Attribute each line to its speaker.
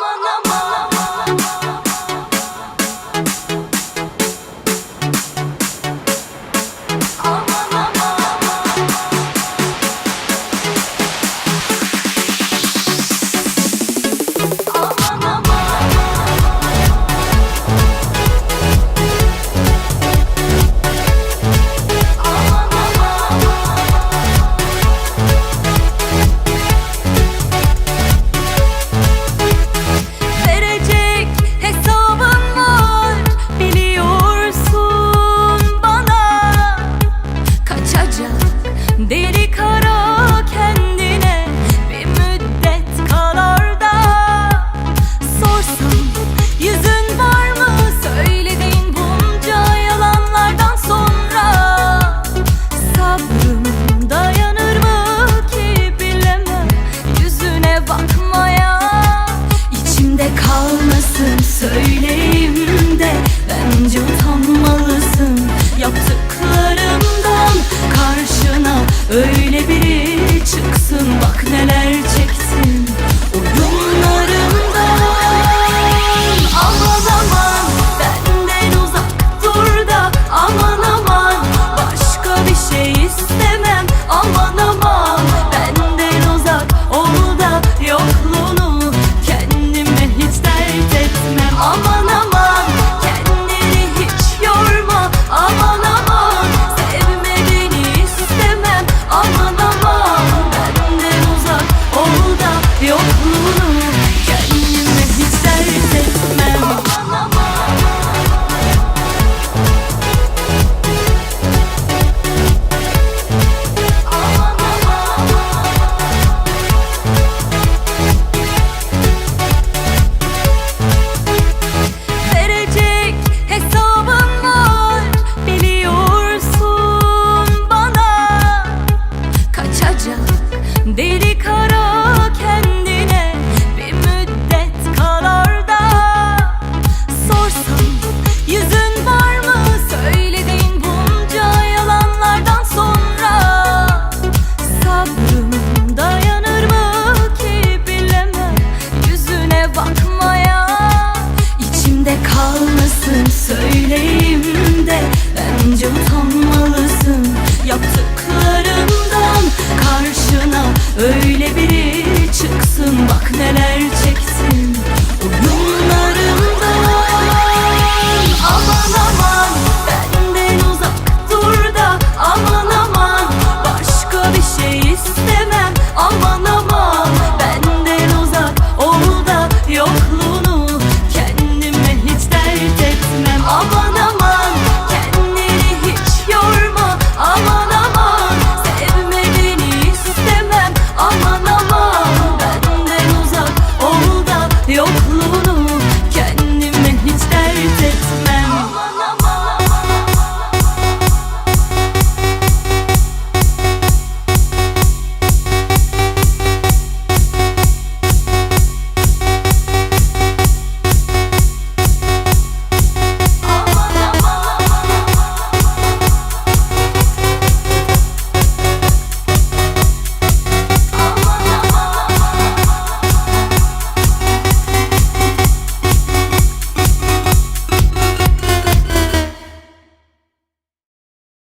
Speaker 1: mama, mama. Kalmasın Deli kendine bir müddet karar Sorsam yüzün var mı? Söylediğin bunca yalanlardan sonra Sabrım dayanır mı ki bilemem yüzüne bakmaya İçimde kalmasın. Söyleyeyim de bence utanmalısın. Yaptık